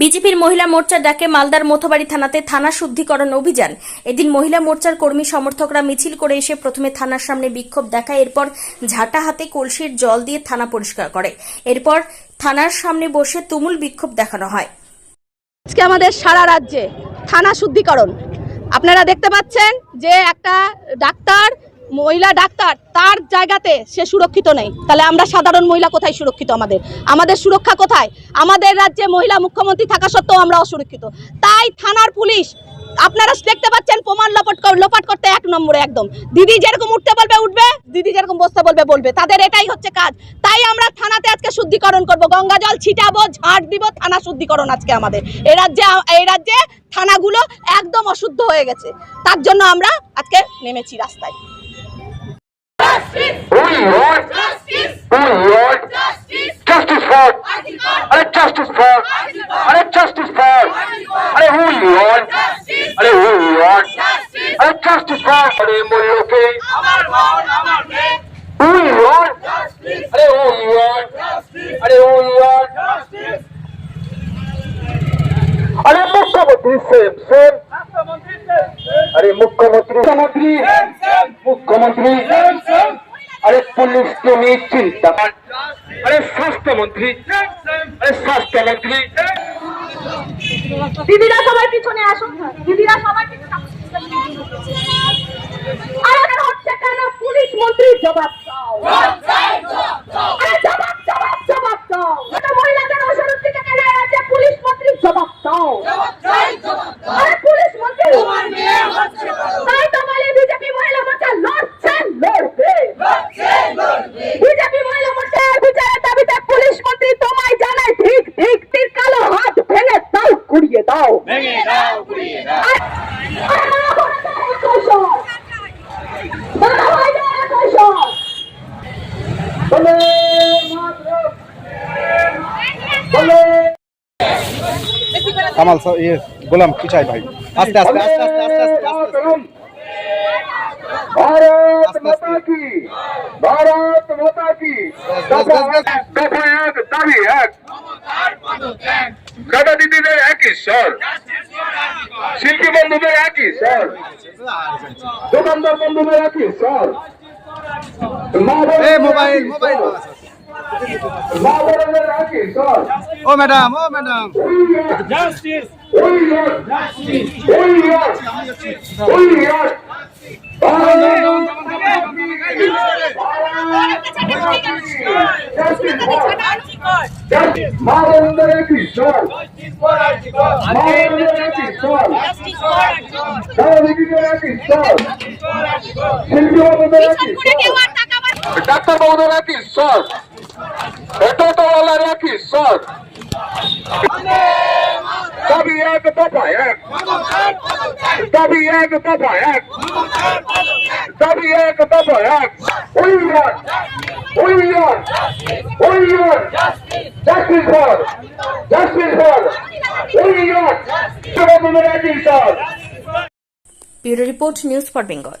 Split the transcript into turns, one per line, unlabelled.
বিজেপির মহিলা মোর্চার ডাকে মালদার মোথবাড়ি থানাতে থানা শুদ্ধিকরণ অভিযান। এদিন মহিলা মোর্চার কর্মী সমর্থকরা মিছিল করে এসে প্রথমে থানার সামনে বিক্ষোভ দেখায়, এরপর ঝাঁটা হাতে কলসির জল দিয়ে থানা পরিষ্কার করে। এরপর থানার সামনে বসে তুমুল বিক্ষোভ দেখানো হয়।
আজকে আমাদের সারা রাজ্যে থানা শুদ্ধিকরণ। আপনারা দেখতে পাচ্ছেন যে একটা ডাক্তার মহিলা ডাক্তার, তার জায়গাতে সে সুরক্ষিত নেই। তাহলে আমরা সাধারণ মহিলা কোথায় সুরক্ষিত আমাদের? আমাদের সুরক্ষা কোথায়? আমাদের রাজ্যে মহিলা মুখ্যমন্ত্রী থাকা সত্ত্বেও আমরা অসুরক্ষিত। তাই থানার পুলিশ, আপনারা দেখতে পাচ্ছেন প্রমাণ লোপাট লোপাট করতে এক নম্বরে একদম। দিদি যেরকম উঠতে বলবে, উঠবে। দিদি যেরকম বসতে বলবে বলবে। তাদের এটাই হচ্ছে কাজ। তাই আমরা থানাতে আজকে শুদ্ধিকরণ করব। গঙ্গা জল ছিটাবো, ঝাড় দিব, থানা শুদ্ধিকরণ আজকে আমাদের। এ রাজ্যে, এই রাজ্যে থানাগুলো একদম অশুদ্ধ হয়ে গেছে। তার জন্য আমরা আজকে নেমেছি রাস্তায়।
want? Who you want? Justice for? अरे justice for? अरे justice for? अरे who you want? अरे who you want? अरे justice for? अरे मुल्लों के who you want? अरे who you want? अरे who you want? अरे मुख्यमंत्री सेम सेम अरे मुख्यमंत्री मुख्यमंत्री मुख्यमंत्री আরে পুলিশ তুমি চিন্তা আরে স্বাস্থ্যমন্ত্রী আরে স্বাস্থ্যমন্ত্রী
দিদিরা সবাই পিছনে আসুন দিদিরা সবাই পিছনে আর হচ্ছে কেন? পুলিশ মন্ত্রী জবাব দাও।
কামাল ইয়ে গোলাম কি চাই ভাই? আস্তে আস্তে আস্তে আস্তে আস্তে আস্তে আস্তে
एक দোকানদার বন্ধুদের একই
মোবাইল মোবাইল। ও ম্যাডাম ও ম্যাডাম।
জাস্টিস। শিল্পী ডাক্তার বাবুদের একই স্বর টোটোওয়ালার একই স্বর দাবি এক দফা, এক। দাবি এক দফা, এক। দাবি এক দফা, এক। ওয়ান ওই one justice for justice for ওই ওয়ান বন্ধুদের একই স্বর
bureau report news for Bengal.